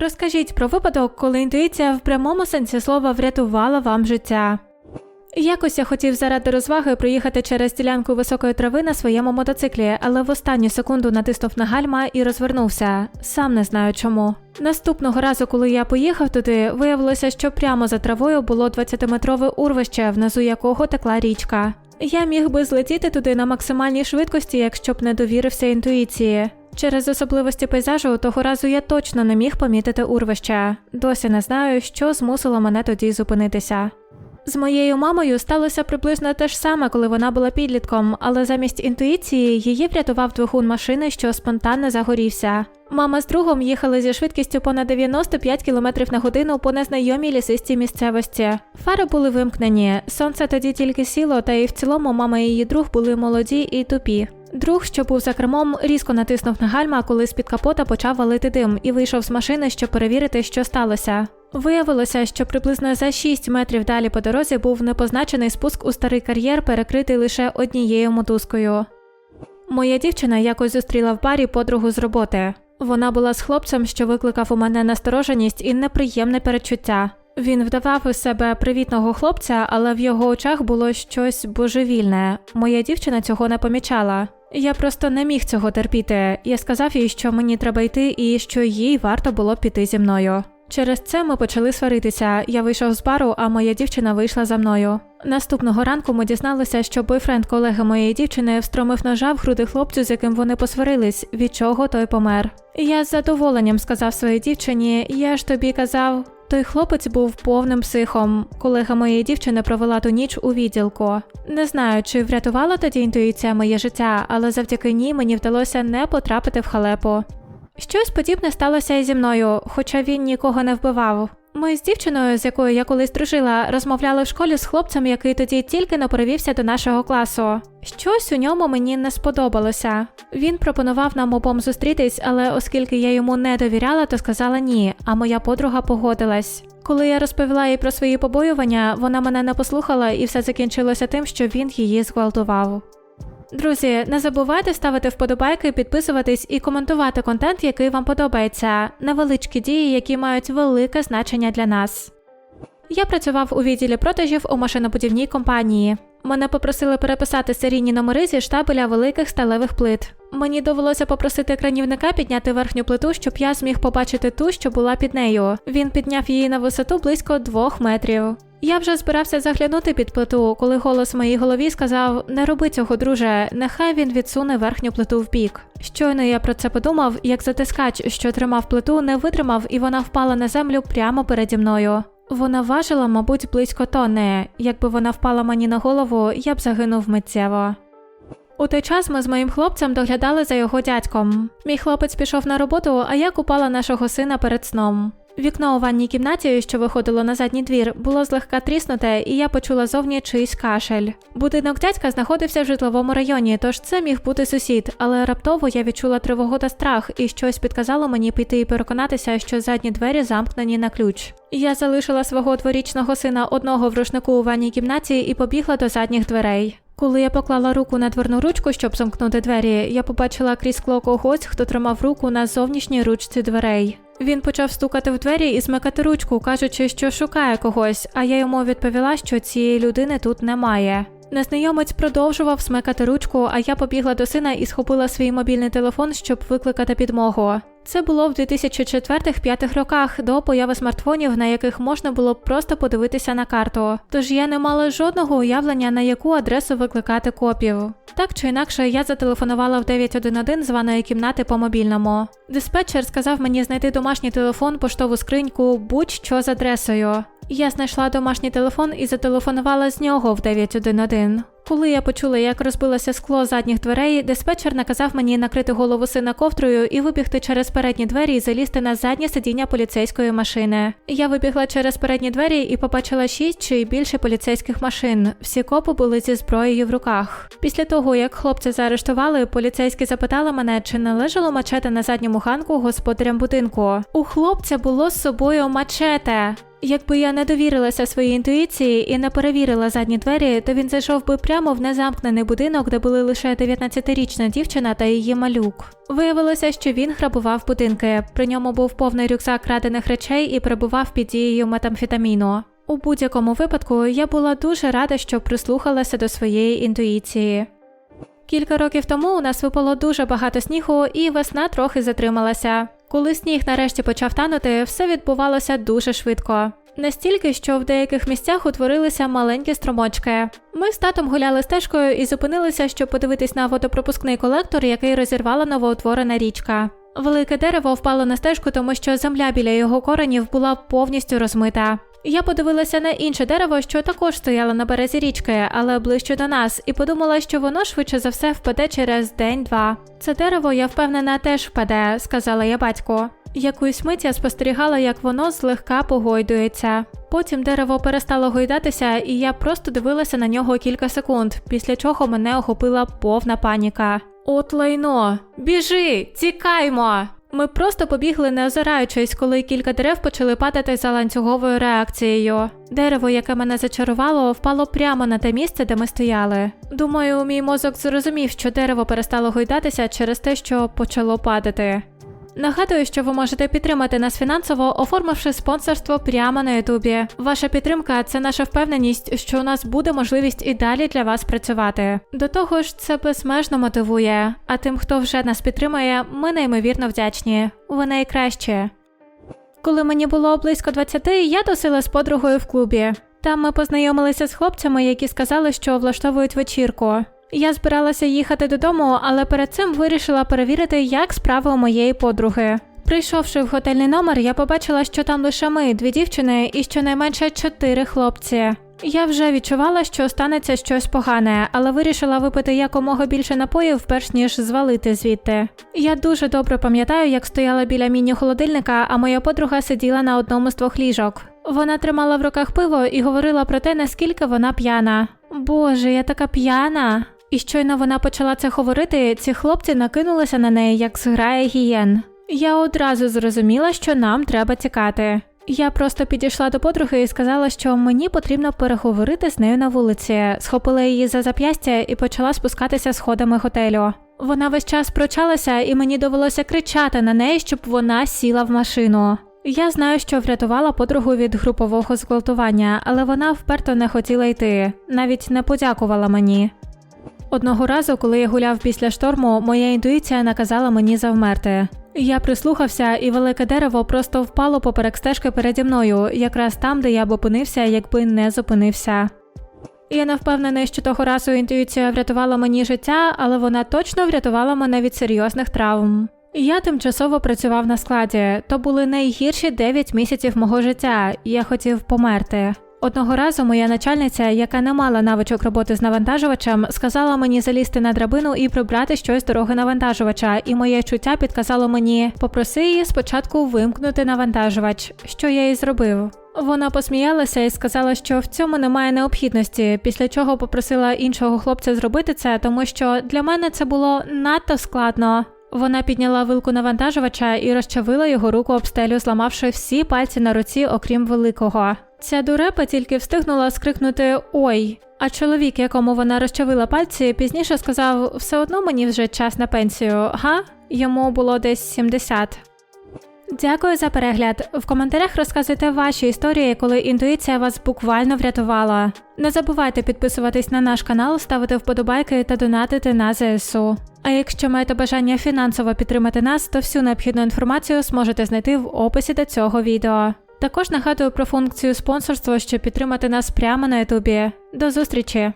Розкажіть про випадок, коли інтуїція в прямому сенсі слова врятувала вам життя. Якось я хотів заради розваги проїхати через ділянку високої трави на своєму мотоциклі, але в останню секунду натиснув на гальма і розвернувся. Сам не знаю чому. Наступного разу, коли я поїхав туди, виявилося, що прямо за травою було 20-метрове урвище, внизу якого текла річка. Я міг би злетіти туди на максимальній швидкості, якщо б не довірився інтуїції. Через особливості пейзажу того разу я точно не міг помітити урвище. Досі не знаю, що змусило мене тоді зупинитися. З моєю мамою сталося приблизно те ж саме, коли вона була підлітком, але замість інтуїції її врятував двигун машини, що спонтанно загорівся. Мама з другом їхали зі швидкістю понад 95 км на годину по незнайомій лісистій місцевості. Фари були вимкнені, сонце тоді тільки сіло, та і в цілому мама і її друг були молоді і тупі. Друг, що був за кермом, різко натиснув на гальма, коли з-під капота почав валити дим і вийшов з машини, щоб перевірити, що сталося. Виявилося, що приблизно за 6 метрів далі по дорозі був непозначений спуск у старий кар'єр, перекритий лише однією мотузкою. Моя дівчина якось зустріла в барі подругу з роботи. Вона була з хлопцем, що викликав у мене настороженість і неприємне перечуття. Він вдавав із себе привітного хлопця, але в його очах було щось божевільне. Моя дівчина цього не помічала. Я просто не міг цього терпіти. Я сказав їй, що мені треба йти і що їй варто було піти зі мною. Через це ми почали сваритися. Я вийшов з бару, а моя дівчина вийшла за мною. Наступного ранку ми дізналися, що бойфренд колеги моєї дівчини встромив ножа в груди хлопцю, з яким вони посварились, від чого той помер. Я з задоволенням сказав своїй дівчині: я ж тобі казав. Той хлопець був повним психом. Колега моєї дівчини провела ту ніч у відділку. Не знаю, чи врятувала тоді інтуїція моє життя, але завдяки ній мені вдалося не потрапити в халепу. Щось подібне сталося і зі мною, хоча він нікого не вбивав. Ми з дівчиною, з якою я колись дружила, розмовляли в школі з хлопцем, який тоді тільки не перевівся до нашого класу. Щось у ньому мені не сподобалося. Він пропонував нам обом зустрітись, але оскільки я йому не довіряла, то сказала ні, а моя подруга погодилась. Коли я розповіла їй про свої побоювання, вона мене не послухала, і все закінчилося тим, що він її зґвалтував. Друзі, не забувайте ставити вподобайки, підписуватись і коментувати контент, який вам подобається. Невеличкі дії, які мають велике значення для нас. Я працював у відділі продажів у машинобудівній компанії. Мене попросили переписати серійні номери зі штабеля великих сталевих плит. Мені довелося попросити кранівника підняти верхню плиту, щоб я зміг побачити ту, що була під нею. Він підняв її на висоту близько двох метрів. Я вже збирався заглянути під плиту, коли голос в моїй голові сказав: Не роби цього, друже, нехай він відсуне верхню плиту в бік. Щойно я про це подумав, як затискач, що тримав плиту, не витримав, і вона впала на землю прямо переді мною. Вона важила, мабуть, близько тонни. Якби вона впала мені на голову, я б загинув миттєво. У той час ми з моїм хлопцем доглядали за його дядьком. Мій хлопець пішов на роботу, а я купала нашого сина перед сном. Вікно у ванній кімнаті, що виходило на задній двір, було злегка тріснуте, і я почула зовні чийсь кашель. Будинок дядька знаходився в житловому районі, тож це міг бути сусід, але раптово я відчула тривогу та страх, і щось підказало мені піти і переконатися, що задні двері замкнені на ключ. Я залишила свого дворічного сина одного в рушнику у ванній кімнаті і побігла до задніх дверей. Коли я поклала руку на дверну ручку, щоб замкнути двері, я побачила крізь скло когось, хто тримав руку на зовнішній ручці дверей. Він почав стукати в двері і смикати ручку, кажучи, що шукає когось, а я йому відповіла, що цієї людини тут немає. Незнайомець продовжував смикати ручку, а я побігла до сина і схопила свій мобільний телефон, щоб викликати підмогу. Це було в 2004-2005 роках до появи смартфонів, на яких можна було просто подивитися на карту. Тож я не мала жодного уявлення, на яку адресу викликати копів. Так чи інакше, я зателефонувала в 911 з ванної кімнати по мобільному. Диспетчер сказав мені знайти домашній телефон, поштову скриньку, будь-що з адресою. Я знайшла домашній телефон і зателефонувала з нього в 911. Коли я почула, як розбилося скло задніх дверей, диспетчер наказав мені накрити голову сина ковдрою і вибігти через передні двері і залізти на заднє сидіння поліцейської машини. Я вибігла через передні двері і побачила шість чи більше поліцейських машин. Всі копи були зі зброєю в руках. Після того, як хлопця заарештували, поліцейські запитали мене, чи належало мачете на задньому ганку господарям будинку. У хлопця було з собою мачете. Якби я не довірилася своїй інтуїції і не перевірила задні двері, то він зайшов би прямо в незамкнений будинок, де були лише 19-річна дівчина та її малюк. Виявилося, що він грабував будинки. При ньому був повний рюкзак крадених речей і перебував під дією метамфетаміну. У будь-якому випадку я була дуже рада, що прислухалася до своєї інтуїції. Кілька років тому у нас випало дуже багато снігу, і весна трохи затрималася. Коли сніг нарешті почав танути, все відбувалося дуже швидко. Настільки, що в деяких місцях утворилися маленькі струмочки. Ми з татом гуляли стежкою і зупинилися, щоб подивитись на водопропускний колектор, який розірвала новоутворена річка. Велике дерево впало на стежку, тому що земля біля його коренів була повністю розмита. Я подивилася на інше дерево, що також стояло на березі річки, але ближче до нас, і подумала, що воно швидше за все впаде через день-два. Це дерево, я впевнена, теж впаде, сказала я батьку. Якусь мить я спостерігала, як воно злегка погойдується. Потім дерево перестало гойдатися, і я просто дивилася на нього кілька секунд, після чого мене охопила повна паніка. От лайно, біжи, тікаймо! Ми просто побігли, не озираючись, коли кілька дерев почали падати за ланцюговою реакцією. Дерево, яке мене зачарувало, впало прямо на те місце, де ми стояли. Думаю, мій мозок зрозумів, що дерево перестало гойдатися через те, що почало падати. Нагадую, що ви можете підтримати нас фінансово, оформивши спонсорство прямо на Ютубі. Ваша підтримка це наша впевненість, що у нас буде можливість і далі для вас працювати. До того ж, це безмежно мотивує. А тим, хто вже нас підтримує, ми неймовірно вдячні. Ви найкраще. Коли мені було близько 20, я тусила з подругою в клубі. Там ми познайомилися з хлопцями, які сказали, що влаштовують вечірку. Я збиралася їхати додому, але перед цим вирішила перевірити, як справи у моєї подруги. Прийшовши в готельний номер, я побачила, що там лише ми, дві дівчини, і щонайменше чотири хлопці. Я вже відчувала, що станеться щось погане, але вирішила випити якомога більше напоїв, перш ніж звалити звідти. Я дуже добре пам'ятаю, як стояла біля міні-холодильника, а моя подруга сиділа на одному з двох ліжок. Вона тримала в руках пиво і говорила про те, наскільки вона п'яна. Боже, я така п'яна. І щойно вона почала це говорити, ці хлопці накинулися на неї, як зграя гієн. Я одразу зрозуміла, що нам треба тікати. Я просто підійшла до подруги і сказала, що мені потрібно переговорити з нею на вулиці, схопила її за зап'ястя і почала спускатися сходами готелю. Вона весь час прочалася, і мені довелося кричати на неї, щоб вона сіла в машину. Я знаю, що врятувала подругу від групового зґвалтування, але вона вперто не хотіла йти, навіть не подякувала мені. Одного разу, коли я гуляв після шторму, моя інтуїція наказала мені завмерти. Я прислухався, і велике дерево просто впало поперек стежки переді мною, якраз там, де я б опинився, якби не зупинився. Я не впевнений, що того разу інтуїція врятувала мені життя, але вона точно врятувала мене від серйозних травм. Я тимчасово працював на складі, то були найгірші 9 місяців мого життя, і я хотів померти. Одного разу моя начальниця, яка не мала навичок роботи з навантажувачем, сказала мені залізти на драбину і прибрати щось з дороги навантажувача, і моє чуття підказало мені попроси її спочатку вимкнути навантажувач, що я і зробив. Вона посміялася і сказала, що в цьому немає необхідності, після чого попросила іншого хлопця зробити це, тому що для мене це було надто складно. Вона підняла вилку навантажувача і розчавила його руку об стелю, зламавши всі пальці на руці, окрім великого. Ця дурепа тільки встигнула скрикнути Ой. А чоловік, якому вона розчавила пальці, пізніше сказав: все одно мені вже час на пенсію, га? Йому було десь 70. Дякую за перегляд. В коментарях розказуйте ваші історії, коли інтуїція вас буквально врятувала. Не забувайте підписуватись на наш канал, ставити вподобайки та донатити на ЗСУ. А якщо маєте бажання фінансово підтримати нас, то всю необхідну інформацію зможете знайти в описі до цього відео. Також нагадую про функцію спонсорства, щоб підтримати нас прямо на ютубі. До зустрічі!